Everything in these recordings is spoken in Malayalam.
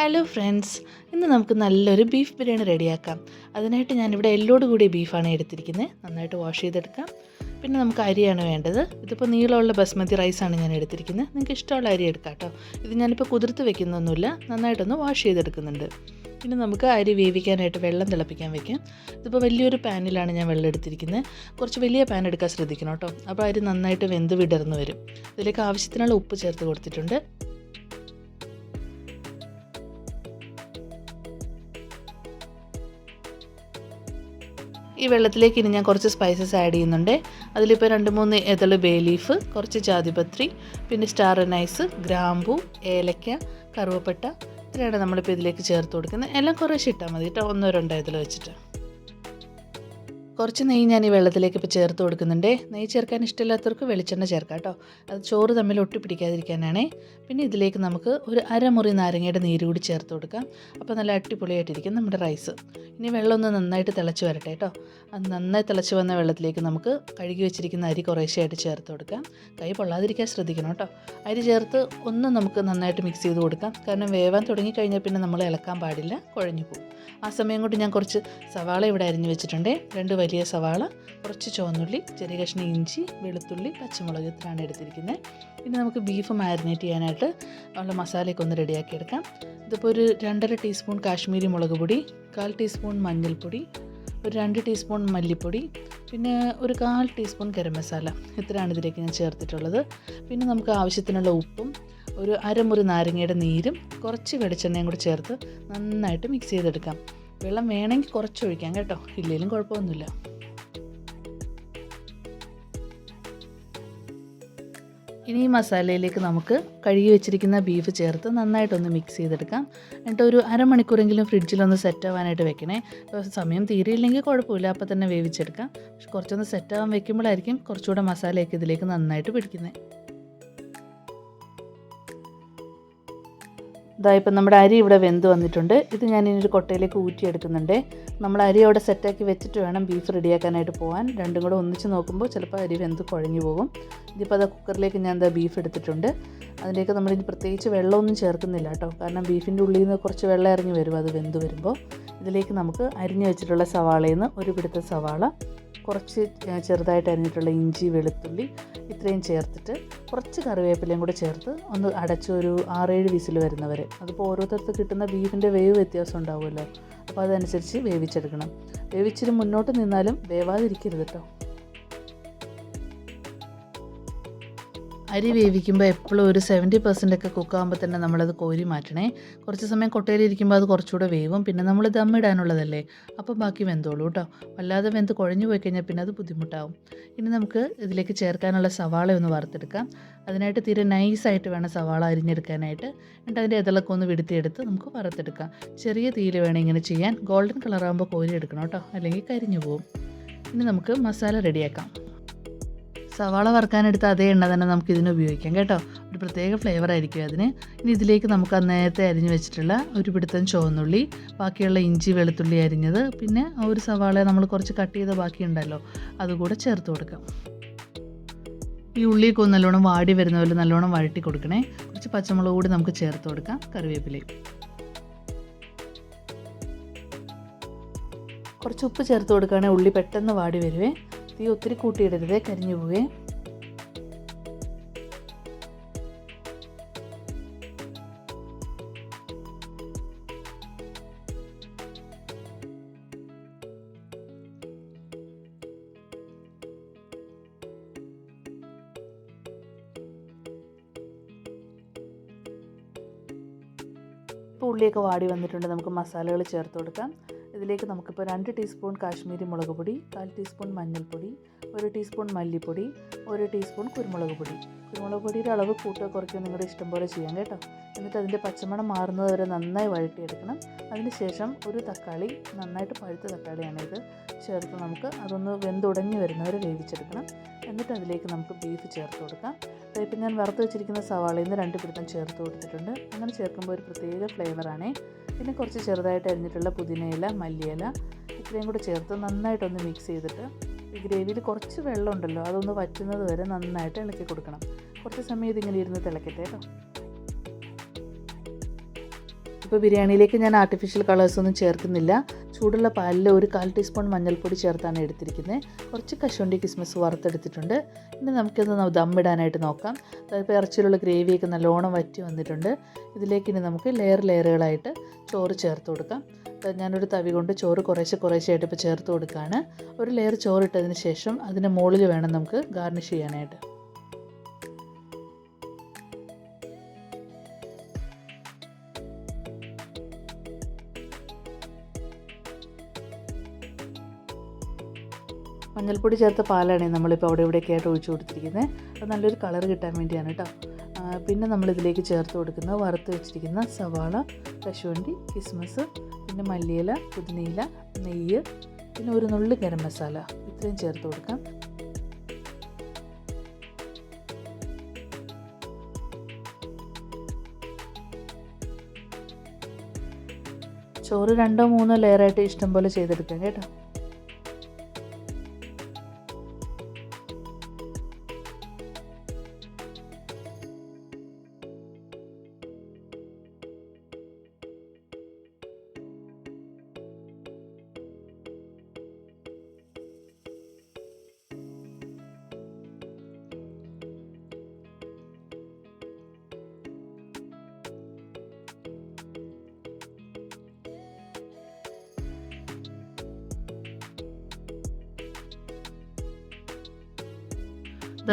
ഹലോ ഫ്രണ്ട്സ് ഇന്ന് നമുക്ക് നല്ലൊരു ബീഫ് ബിരിയാണി റെഡിയാക്കാം. അതിനായിട്ട് ഞാനിവിടെ എല്ലോട് കൂടി ബീഫാണ് എടുത്തിരിക്കുന്നത് നന്നായിട്ട് വാഷ് ചെയ്തെടുക്കാം. പിന്നെ നമുക്ക് അരിയാണ് വേണ്ടത്. ഇതിപ്പോൾ നീളമുള്ള ബസ്മതി റൈസാണ് ഞാൻ എടുത്തിരിക്കുന്നത് നിങ്ങൾക്ക് ഇഷ്ടമുള്ള അരി എടുക്കാം കേട്ടോ ഇത് ഞാനിപ്പോൾ കുതിർത്ത് വെക്കുന്നൊന്നുമില്ല. നന്നായിട്ടൊന്ന് വാഷ് ചെയ്തെടുക്കുന്നുണ്ട്. പിന്നെ നമുക്ക് അരി വേവിക്കാനായിട്ട് വെള്ളം തിളപ്പിക്കാൻ വെക്കാം. ഇതിപ്പോൾ വലിയൊരു പാനിലാണ് ഞാൻ വെള്ളം എടുത്തിരിക്കുന്നത് കുറച്ച് വലിയ പാൻ എടുക്കാൻ ശ്രദ്ധിക്കണം കേട്ടോ അപ്പോൾ അരി നന്നായിട്ട് വെന്ത് വിടർന്ന് വരും. ഇതിലേക്ക് ആവശ്യത്തിനുള്ള ഉപ്പ് ചേർത്ത് കൊടുത്തിട്ടുണ്ട്. ഈ വെള്ളത്തിലേക്ക് ഇനി ഞാൻ കുറച്ച് സ്പൈസസ് ആഡ് ചെയ്യുന്നുണ്ട്. അതിലിപ്പോൾ രണ്ട് മൂന്ന് എതൾ ബേ ലീഫ് കുറച്ച് ജാതിപത്രി പിന്നെ സ്റ്റാർ നൈസ് ഗ്രാമ്പു ഏലക്ക കറുവപ്പട്ട ഇത്രയാണ് നമ്മളിപ്പോൾ ഇതിലേക്ക് ചേർത്ത് കൊടുക്കുന്നത്. എല്ലാം കുറേശ്ശെ ഇട്ടാൽ മതി കേട്ടോ. ഒന്നോ രണ്ടോ ഇതിൽ വെച്ചിട്ട്. കുറച്ച് നെയ്യ് ഞാൻ ഈ വെള്ളത്തിലേക്ക് ഇപ്പോൾ ചേർത്ത് കൊടുക്കുന്നുണ്ട്. നെയ്യ് ചേർക്കാൻ ഇഷ്ടമില്ലാത്തവർക്ക് വെളിച്ചെണ്ണ ചേർക്കാം കേട്ടോ. അത് ചോറ് തമ്മിൽ ഒട്ടിപ്പിടിക്കാതിരിക്കാനാണേ പിന്നെ ഇതിലേക്ക് നമുക്ക് ഒരു അരമുറി നാരങ്ങയുടെ നീര് കൂടി ചേർത്ത് കൊടുക്കാം. അപ്പോൾ നല്ല അടിപൊളിയായിട്ടിരിക്കും നമ്മുടെ റൈസ്. ഇനി വെള്ളം ഒന്ന് നന്നായിട്ട് തിളച്ച് വരട്ടെ കേട്ടോ. അത് നന്നായി തിളച്ച് വന്ന വെള്ളത്തിലേക്ക് നമുക്ക് കഴുകി വെച്ചിരിക്കുന്ന അരി കുറേശ്ശെയായിട്ട് ചേർത്ത് കൊടുക്കാം. കൈ പൊള്ളാതിരിക്കാൻ ശ്രദ്ധിക്കണം കേട്ടോ. അരി ചേർത്ത് ഒന്ന് നമുക്ക് നന്നായിട്ട് മിക്സ് ചെയ്ത് കൊടുക്കാം. കാരണം വേവാൻ തുടങ്ങിക്കഴിഞ്ഞാൽ പിന്നെ നമ്മൾ ഇളക്കാൻ പാടില്ല കുഴഞ്ഞു പോകും. ആ സമയം കൊണ്ട് ഞാൻ കുറച്ച് സവാള ഇവിടെ അരിഞ്ഞു വെച്ചിട്ടുണ്ട്. രണ്ട് വലിയ സവാള കുറച്ച് ചുവന്നുള്ളി ചെറിയ കഷ്ണം ഇഞ്ചി വെളുത്തുള്ളി പച്ചമുളക് ഇത്രയാണ് എടുത്തിരിക്കുന്നത്. പിന്നെ നമുക്ക് ബീഫ് മാരിനേറ്റ് ചെയ്യാനായിട്ട് ഉള്ള മസാലയൊക്കെ ഒന്ന് റെഡിയാക്കി എടുക്കാം. ഇതിപ്പോൾ ഒരു രണ്ടര ടീസ്പൂൺ കാശ്മീരി മുളക് പൊടി കാൽ ടീസ്പൂൺ മഞ്ഞൾപ്പൊടി ഒരു രണ്ട് ടീസ്പൂൺ മല്ലിപ്പൊടി പിന്നെ ഒരു കാൽ ടീസ്പൂൺ ഗരം മസാല ഇത്രയാണ് ഇതിലേക്ക് ഞാൻ ചേർത്തിട്ടുള്ളത്. പിന്നെ നമുക്ക് ആവശ്യത്തിനുള്ള ഉപ്പും ഒരു അരമുറി നാരങ്ങയുടെ നീരും കുറച്ച് വെളിച്ചെണ്ണയും കൂടി ചേർത്ത് നന്നായിട്ട് മിക്സ് ചെയ്തെടുക്കാം. വെള്ളം വേണമെങ്കിൽ കുറച്ചൊഴിക്കാം കേട്ടോ. ഇല്ലെങ്കിലും കുഴപ്പമൊന്നുമില്ല. ഇനി ഈ മസാലയിലേക്ക് നമുക്ക് കഴുകി വെച്ചിരിക്കുന്ന ബീഫ് ചേർത്ത് നന്നായിട്ടൊന്ന് മിക്സ് ചെയ്തെടുക്കാം. എന്നിട്ട് ഒരു അരമണിക്കൂറെങ്കിലും ഫ്രിഡ്ജിലൊന്ന് സെറ്റ് ആവാനായിട്ട് വെക്കണേ. സമയം തീരെയില്ലെങ്കിൽ കുഴപ്പമില്ല. അപ്പോൾ തന്നെ വേവിച്ചെടുക്കാം. പക്ഷെ കുറച്ചൊന്ന് സെറ്റ് ആവാൻ വെക്കുമ്പോഴായിരിക്കും കുറച്ചുകൂടെ മസാലയൊക്കെ ഇതിലേക്ക് നന്നായിട്ട് പിടിക്കുന്നത് ഇതാ ഇപ്പം നമ്മുടെ അരി ഇവിടെ വെന്ത് വന്നിട്ടുണ്ട്. ഇത് ഞാൻ ഇനി ഒരു കൊട്ടയിലേക്ക് ഊറ്റിയെടുക്കുന്നുണ്ട്. നമ്മൾ അരി അവിടെ സെറ്റാക്കി വെച്ചിട്ട് വേണം ബീഫ് റെഡിയാക്കാനായിട്ട് പോകാൻ രണ്ടും കൂടെ ഒന്നിച്ച് നോക്കുമ്പോൾ ചിലപ്പോൾ അരി വെന്ത് കുഴഞ്ഞു പോകും. ഇതിപ്പോൾ അത് കുക്കറിലേക്ക് ഞാൻ എന്താ ബീഫ് എടുത്തിട്ടുണ്ട്. അതിലേക്ക് നമ്മൾ ഇനി പ്രത്യേകിച്ച് വെള്ളമൊന്നും ചേർക്കുന്നില്ല കേട്ടോ. കാരണം ബീഫിന്റെ ഉള്ളിൽ നിന്ന് കുറച്ച് വെള്ളം ഇറങ്ങി വരും. അത് വെന്ത് വരുമ്പോൾ ഇതിലേക്ക് നമുക്ക് അരിഞ്ഞു വെച്ചിട്ടുള്ള സവാളയിൽ നിന്ന് ഒരു പിടുത്ത സവാള കുറച്ച് ചെറുതായിട്ട് അരിഞ്ഞിട്ടുള്ള ഇഞ്ചി വെളുത്തുള്ളി ഇത്രയും ചേർത്തിട്ട് കുറച്ച് കറിവേപ്പിലയും കൂടെ ചേർത്ത് ഒന്ന് അടച്ച് ഒരു ആറേഴ് വിസിൽ വരുന്നവരെ. അതിപ്പോൾ ഓരോരുത്തർക്ക് കിട്ടുന്ന ബീഫിന്റെ വേവ് വ്യത്യാസം ഉണ്ടാവുമല്ലോ. അപ്പോൾ അതനുസരിച്ച് വേവിച്ചെടുക്കണം. വേവിച്ചിട്ട് മുന്നോട്ട് നിന്നാലും വേവാതിരിക്കരുത് കേട്ടോ. അരി വേവിക്കുമ്പോൾ എപ്പോഴും ഒരു സെവന്റി പെർസെന്റ് ഒക്കെ കുക്കാകുമ്പോൾ തന്നെ നമ്മളത് കോരി മാറ്റണേ. കുറച്ച് സമയം കൊട്ടയിലിരിക്കുമ്പോൾ അത് കുറച്ചുകൂടെ വേവും. പിന്നെ നമ്മൾ ദമ്മിടാനുള്ളതല്ലേ അപ്പോൾ ബാക്കി വെന്തോളൂ കേട്ടോ വല്ലാതെ വെന്ത് കുഴഞ്ഞു പോയി കഴിഞ്ഞാൽ പിന്നെ അത് ബുദ്ധിമുട്ടാവും. ഇനി നമുക്ക് ഇതിലേക്ക് ചേർക്കാനുള്ള സവാള ഒന്ന് വറുത്തെടുക്കാം. അതിനായിട്ട് തീരെ നൈസായിട്ട് വേണം സവാള അരിഞ്ഞെടുക്കാനായിട്ട്. എന്നിട്ട് അതിന്റെ ഇതളൊക്കെ ഒന്ന് വിടുത്തിയെടുത്ത് നമുക്ക് വറുത്തെടുക്കാം. ചെറിയ തീയിൽ വേണം ഇങ്ങനെ ചെയ്യാൻ. ഗോൾഡൻ കളറാകുമ്പോൾ കോരി എടുക്കണം കേട്ടോ അല്ലെങ്കിൽ കരിഞ്ഞു പോവും. ഇനി നമുക്ക് മസാല റെഡിയാക്കാം സവാള വറുക്കാനെടുത്ത അതേ എണ്ണ തന്നെ നമുക്ക് ഇതിന് ഉപയോഗിക്കാം കേട്ടോ. ഒരു പ്രത്യേക ഫ്ലേവർ ആയിരിക്കും അതിന്. ഇനി ഇതിലേക്ക് നമുക്ക് നേരത്തെ അരിഞ്ഞു വെച്ചിട്ടുള്ള ഒരു പിടുത്തം ചുവന്നുള്ളി ബാക്കിയുള്ള ഇഞ്ചി വെളുത്തുള്ളി അരിഞ്ഞത് പിന്നെ ഒരു സവാള നമ്മൾ കുറച്ച് കട്ട് ചെയ്ത ബാക്കിയുണ്ടല്ലോ അതുകൂടെ ചേർത്ത് കൊടുക്കാം. ഈ ഉള്ളിയൊക്കെ ഒന്ന് നല്ലോണം വാടി വരുന്ന പോലെ നല്ലോണം വഴട്ടി കൊടുക്കണേ. കുറച്ച് പച്ചമുളക് കൂടി നമുക്ക് ചേർത്ത് കൊടുക്കാം കറിവേപ്പിലയും. കുറച്ച് ഉപ്പ് ചേർത്ത് കൊടുക്കുകയാണെങ്കിൽ ഉള്ളി പെട്ടെന്ന് വാടി വരുവേ. തീ ഒത്തിരി കൂട്ടിയിടരുത് കരിഞ്ഞു പോവേ. ഉള്ളിയൊക്കെ വാടി വന്നിട്ടുണ്ട് നമുക്ക് മസാലകൾ ചേർത്ത് കൊടുക്കാം. ഇതിലേക്ക് നമുക്കിപ്പോൾ രണ്ട് ടീസ്പൂൺ കാശ്മീരി മുളക് പൊടി കാൽ ടീസ്പൂൺ മഞ്ഞൾപ്പൊടി ഒരു ടീസ്പൂൺ മല്ലിപ്പൊടി ഒരു ടീസ്പൂൺ കുരുമുളക് പൊടി. കുരുമുളക് പൊടിയുടെ അളവ് കൂട്ടുക കുറയ്ക്കുക നിങ്ങളുടെ ഇഷ്ടം പോലെ ചെയ്യാം കേട്ടോ. എന്നിട്ട് അതിന്റെ പച്ചമണം മാറുന്നത് വരെ നന്നായി വഴറ്റിയെടുക്കണം. അതിനുശേഷം ഒരു തക്കാളി നന്നായിട്ട് പഴുത്ത തക്കാളിയാണ് ഇത്. ചേർത്ത് നമുക്ക് അതൊന്ന് വെന്തുടങ്ങി വരുന്നവരെ വേവിച്ചെടുക്കണം. എന്നിട്ട് അതിലേക്ക് നമുക്ക് ബീഫ് ചേർത്ത് കൊടുക്കാം. ഇപ്പം ഞാൻ വറുത്ത് വെച്ചിരിക്കുന്ന സവാളയിൽ നിന്ന് രണ്ട് പിടുത്തം ചേർത്ത് കൊടുത്തിട്ടുണ്ട്. അങ്ങനെ ചേർക്കുമ്പോൾ ഒരു പ്രത്യേക ഫ്ലേവറാണ് പിന്നെ കുറച്ച് ചെറുതായിട്ട് അരിഞ്ഞിട്ടുള്ള പുതിനയില മല്ലിയില ഇത്രയും കൂടെ ചേർത്ത് നന്നായിട്ടൊന്ന് മിക്സ് ചെയ്തിട്ട് ഈ ഗ്രേവിയിൽ കുറച്ച് വെള്ളം ഉണ്ടല്ലോ അതൊന്ന് വറ്റുന്നത് വരെ നന്നായിട്ട് ഇളക്കി കൊടുക്കണം. കുറച്ച് സമയം ഇതിങ്ങനെ ഇരുന്ന് തിളക്കട്ടെ കേട്ടോ ഇപ്പോൾ ബിരിയാണിയിലേക്ക് ഞാൻ ആർട്ടിഫിഷ്യൽ കളേഴ്സൊന്നും ചേർക്കുന്നില്ല. ചൂടുള്ള പാലിൽ ഒരു കാൽ ടീസ്പൂൺ മഞ്ഞൾപ്പൊടി ചേർത്താണ് എടുത്തിരിക്കുന്നത്. കുറച്ച് കശുവണ്ടി കിസ്മസ് വറുത്തെടുത്തിട്ടുണ്ട്. ഇനി നമുക്കിത് ദമ്മിടാനായിട്ട് നോക്കാം. അതായത് ഇറച്ചിയിലുള്ള ഗ്രേവിയൊക്കെ നല്ലോണം വറ്റി വന്നിട്ടുണ്ട്. ഇതിലേക്ക് ഇനി നമുക്ക് ലെയർ ലെയറുകളായിട്ട് ചോറ് ചേർത്ത് കൊടുക്കാം. ഞാനൊരു തവി കൊണ്ട് ചോറ് കുറേശ്ശെ കുറേശ്ശെയായിട്ട് ഇപ്പോൾ ചേർത്ത് കൊടുക്കുകയാണ്. ഒരു ലെയർ ചോറ് ഇട്ടതിന് ശേഷം അതിന്റെ മുകളിൽ വേണം നമുക്ക് ഗാർണിഷ് ചെയ്യാനായിട്ട്. മഞ്ഞൾപ്പൊടി ചേർത്ത പാലാണ് നമ്മളിപ്പോൾ അവിടെ ഇവിടെയൊക്കെ ആയിട്ട് ഒഴിച്ചു കൊടുത്തിരിക്കുന്നത് അത് നല്ലൊരു കളർ കിട്ടാൻ വേണ്ടിയാണ് കേട്ടോ പിന്നെ നമ്മളിതിലേക്ക് ചേർത്ത് കൊടുക്കുന്ന വറുത്ത് വെച്ചിരിക്കുന്ന സവാള കശുവണ്ടി കിസ്മസ് പിന്നെ മല്ലിയില പുതിനയില നെയ്യ് പിന്നെ ഒരു നുള്ളി ഗരം മസാല. ഇത്രയും ചേർത്ത് കൊടുക്കാം. ചോറ് രണ്ടോ മൂന്നോ ലെയറായിട്ട് ഇഷ്ടം പോലെ ചെയ്തെടുക്കാം കേട്ടോ.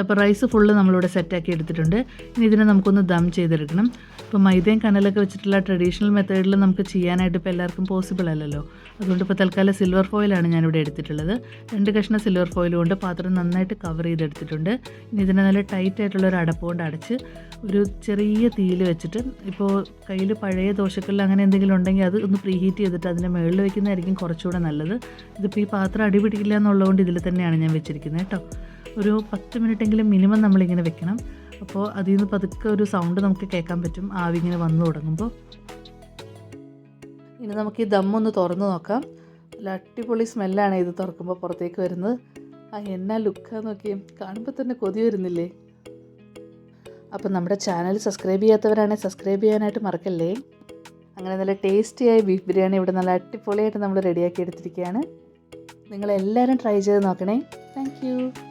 അപ്പോൾ റൈസ് ഫുള്ള് നമ്മളിവിടെ സെറ്റാക്കി എടുത്തിട്ടുണ്ട്. ഇനി ഇതിനെ നമുക്കൊന്ന് ദം ചെയ്തെടുക്കണം. ഇപ്പോൾ മൈദയും കനലൊക്കെ വെച്ചിട്ടുള്ള ട്രഡീഷണൽ മെത്തേഡിൽ നമുക്ക് ചെയ്യാനായിട്ട് ഇപ്പോൾ എല്ലാവർക്കും പോസിബിൾ അല്ലല്ലോ. അതുകൊണ്ട് ഇപ്പോൾ തൽക്കാലം സിൽവർ ഫോയിലാണ് ഞാനിവിടെ എടുത്തിട്ടുള്ളത്. രണ്ട് കഷ്ണം സിൽവർ ഫോയിൽ കൊണ്ട് പാത്രം നന്നായിട്ട് കവർ ചെയ്തെടുത്തിട്ടുണ്ട്. ഇനി ഇതിനെ നല്ല ടൈറ്റ് ആയിട്ടുള്ള ഒരു അടപ്പ് കൊണ്ട് അടച്ച് ഒരു ചെറിയ തീയിൽ വെച്ചിട്ട് ഇപ്പോൾ കയ്യിൽ പഴയ ദോശക്കല്ല് അങ്ങനെ എന്തെങ്കിലും ഉണ്ടെങ്കിൽ അത് ഒന്ന് പ്രീഹീറ്റ് ചെയ്തിട്ട് അതിന്റെ മുകളിൽ വെക്കുന്നതായിരിക്കും കുറച്ചുകൂടെ നല്ലത്. ഇതിപ്പോൾ ഈ പാത്രം അടിപിടിക്കില്ല എന്നുള്ളതുകൊണ്ട് ഇതിൽ തന്നെയാണ് ഞാൻ വെച്ചിരിക്കുന്നത് കേട്ടോ. ഒരു പത്ത് മിനിറ്റെങ്കിലും മിനിമം നമ്മളിങ്ങനെ വെക്കണം. അപ്പോൾ അതിൽ നിന്ന് പതുക്കെ ഒരു സൗണ്ട് നമുക്ക് കേൾക്കാൻ പറ്റും. ആവി ഇങ്ങനെ വന്നു തുടങ്ങുമ്പോൾ ഇനി നമുക്ക് ഈ ദമ്മൊന്ന് തുറന്ന് നോക്കാം. നല്ല അടിപൊളി സ്മെല്ലാണ് ഇത് തുറക്കുമ്പോൾ പുറത്തേക്ക് വരുന്നത്. ആ എന്നാ ലുക്ക് നോക്കി കാണുമ്പോൾ തന്നെ കൊതി വരുന്നില്ലേ? അപ്പം നമ്മുടെ ചാനൽ സബ്സ്ക്രൈബ് ചെയ്യാത്തവരാണെങ്കിൽ സബ്സ്ക്രൈബ് ചെയ്യാനായിട്ട് മറക്കല്ലേ? അങ്ങനെ നല്ല ടേസ്റ്റിയായ ബീഫ് ബിരിയാണി ഇവിടെ നല്ല അടിപൊളിയായിട്ട് നമ്മൾ റെഡിയാക്കി എടുത്തിരിക്കുകയാണ് നിങ്ങളെല്ലാവരും ട്രൈ ചെയ്ത് നോക്കണേ. താങ്ക്